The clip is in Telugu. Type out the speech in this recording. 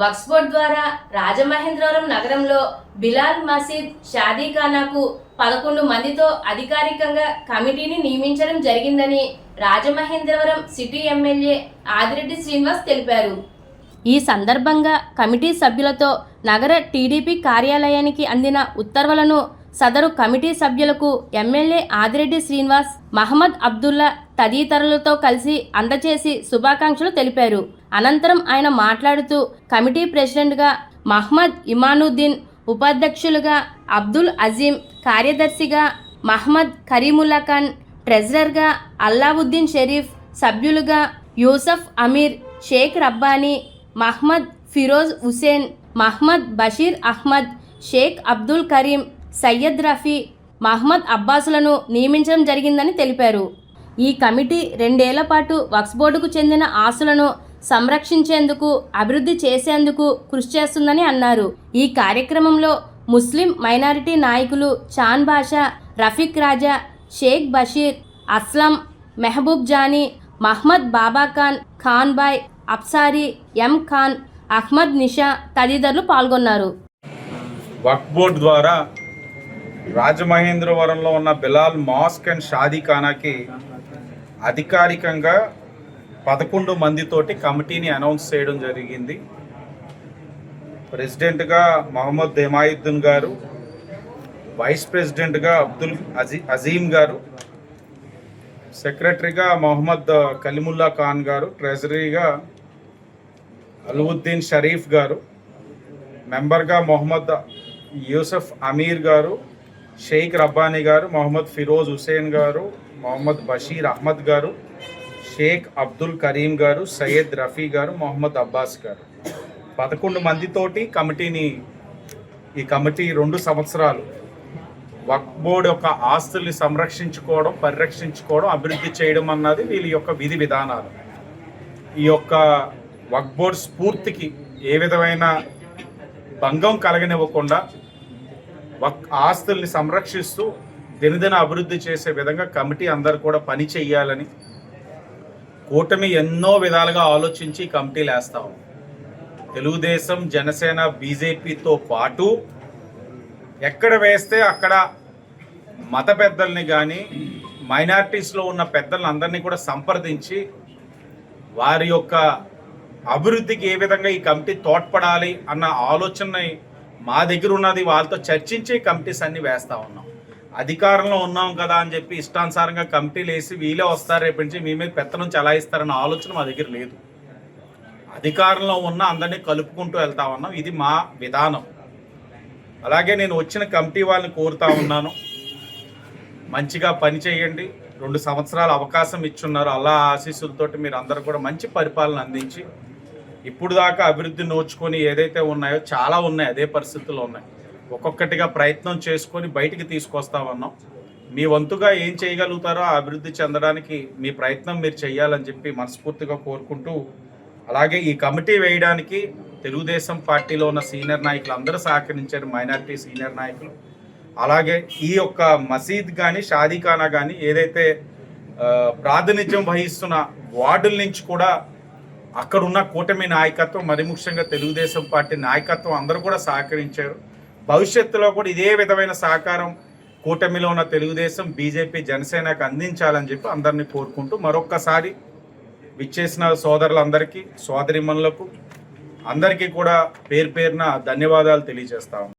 వక్స్ బోర్డ్ ద్వారా రాజమహేంద్రవరం నగరంలో బిలాల్ మసీద్ షాదీఖానాకు పదకొండు మందితో అధికారికంగా కమిటీని నియమించడం జరిగిందని రాజమహేంద్రవరం సిటీ ఎమ్మెల్యే ఆదిరెడ్డి శ్రీనివాస్ తెలిపారు. ఈ సందర్భంగా కమిటీ సభ్యులతో నగర టీడీపీ కార్యాలయానికి అందిన ఉత్తర్వులను సదరు కమిటీ సభ్యులకు ఎమ్మెల్యే ఆదిరెడ్డి శ్రీనివాస్ మహమ్మద్ అబ్దుల్లా తదితరులతో కలిసి అందచేసి శుభాకాంక్షలు తెలిపారు. అనంతరం ఆయన మాట్లాడుతూ కమిటీ ప్రెసిడెంట్గా మహ్మద్ ఇమానుద్దీన్ ఉపాధ్యక్షులుగా అబ్దుల్ అజీం కార్యదర్శిగా మహ్మద్ కరీముల్లా ఖాన్ ట్రెజరర్గా అల్లావుద్దీన్ షరీఫ్ సభ్యులుగా యూసఫ్ అమీర్ షేక్ రబ్బానీ మహ్మద్ ఫిరోజ్ హుసేన్ మహ్మద్ బషీర్ అహ్మద్ షేక్ అబ్దుల్ కరీం సయ్యద్ రఫీ మహ్మద్ అబ్బాసులను నియమించడం జరిగిందని తెలిపారు. ఈ కమిటీ రెండేళ్ళ పాటు వక్స్ బోర్డుకు చెందిన ఆస్తులను సంరక్షించేందుకు అభివృద్ధి చేసేందుకు కృషి చేస్తుందని అన్నారు. ఈ కార్యక్రమంలో ముస్లిం మైనారిటీ నాయకులు చాన్ బాషా రఫీక్ రాజా షేక్ బషీర్ అస్లం మెహబూబ్ జానీ మహ్మద్ బాబా ఖాన్ ఖాన్ బాయ్ అప్సారీ ఎం ఖాన్ అహ్మద్ నిషా తదితరులు పాల్గొన్నారు. వక్ఫ్ బోర్డ్ ద్వారా రాజమహేంద్రవరంలో ఉన్న బిలాల్ మాస్క్ అండ్ షాదీఖానాకి అధికారికంగా పదకొండు మందితోటి కమిటీని అనౌన్స్ చేయడం జరిగింది. ప్రెసిడెంట్గా మహమ్మద్ హెమాయుద్దీన్ గారు వైస్ ప్రెసిడెంట్గా అబ్దుల్ అజీ అజీం గారు సెక్రటరీగా మొహమ్మద్ కలిముల్లా ఖాన్ గారు ట్రెజరీగా అలవుద్దీన్ షరీఫ్ గారు మెంబర్గా మొహమ్మద్ యూసఫ్ అమీర్ గారు షేక్ రబ్బానీ గారు మొహమ్మద్ ఫిరోజ్ హుసేన్ గారు మొహమ్మద్ బషీర్ అహ్మద్ గారు షేక్ అబ్దుల్ కరీం గారు సయ్యద్ రఫీ గారు మొహమ్మద్ అబ్బాస్ గారు. పదకొండు మందితోటి కమిటీని ఈ కమిటీ రెండు సంవత్సరాలు వక్ బోర్డు యొక్క ఆస్తుల్ని సంరక్షించుకోవడం పరిరక్షించుకోవడం అభివృద్ధి చేయడం అన్నది వీళ్ళ యొక్క విధి విధానాలు. ఈ యొక్క వక్ బోర్డు స్ఫూర్తికి ఏ విధమైన భంగం కలగనివ్వకుండా వక్ ఆస్తుల్ని సంరక్షిస్తూ దినదిన అభివృద్ధి చేసే విధంగా కమిటీ అందరు కూడా పని చేయాలని కూటమి ఎన్నో విధాలుగా ఆలోచించి కమిటీలు వేస్తాం తెలుగుదేశం జనసేన బీజేపీతో పాటు ఎక్కడ వేస్తే అక్కడ మత పెద్దల్ని కానీ మైనార్టీస్లో ఉన్న పెద్దలను అందరినీ కూడా సంప్రదించి వారి యొక్క అభివృద్ధికి ఏ విధంగా ఈ కమిటీ తోడ్పడాలి అన్న ఆలోచన మా దగ్గర ఉన్నది వాళ్ళతో చర్చించి కమిటీస్ అన్ని వేస్తా ఉన్నాం. అధికారంలో ఉన్నాం కదా అని చెప్పి ఇష్టానుసారంగా కమిటీలు వేసి వీలే వస్తారు రేపు నుంచి మీ మీద పెత్తనం చలాయిస్తారన్న ఆలోచన మా దగ్గర లేదు. అధికారంలో ఉన్న అందరినీ కలుపుకుంటూ వెళ్తా ఉన్నాం. ఇది మా విధానం. అలాగే నేను వచ్చిన కమిటీ వాళ్ళని కోరుతా ఉన్నాను. మంచిగా పని చేయండి. రెండు సంవత్సరాల అవకాశం ఇచ్చున్నారు. అలా ఆశీస్సులతోటి మీరు అందరూ కూడా మంచి పరిపాలన అందించి ఇప్పుడు దాకా అభివృద్ధి నోచుకొని ఏదైతే ఉన్నాయో చాలా ఉన్నాయి అదే పరిస్థితుల్లో ఉన్నాయి. ఒక్కొక్కటిగా ప్రయత్నం చేసుకొని బయటికి తీసుకొస్తామన్నాం మీ వంతుగా ఏం చేయగలుగుతారో అభివృద్ధి చెందడానికి మీ ప్రయత్నం మీరు చేయాలని చెప్పి మనస్ఫూర్తిగా కోరుకుంటూ అలాగే ఈ కమిటీ వేయడానికి తెలుగుదేశం పార్టీలో ఉన్న సీనియర్ నాయకులు అందరూ సహకరించారు మైనారిటీ సీనియర్ నాయకులు. అలాగే ఈ యొక్క మసీద్ కానీ షాదీఖానా కానీ ఏదైతే ప్రాతినిధ్యం వహిస్తున్న వార్డుల నుంచి కూడా అక్కడున్న కూటమి నాయకత్వం మరి ముఖ్యంగా తెలుగుదేశం పార్టీ నాయకత్వం అందరూ కూడా సహకరించారు. భవిష్యత్తులో కూడా ఇదే విధమైన సహకారం కూటమిలో ఉన్న తెలుగుదేశం బీజేపీ జనసేనకు అందించాలని చెప్పి అందరినీ కోరుకుంటూ మరొక్కసారి విచ్చేసిన సోదరులందరికీ సోదరిమణులకు అందరికీ కూడా పేరు పేరున ధన్యవాదాలు తెలియజేస్తాము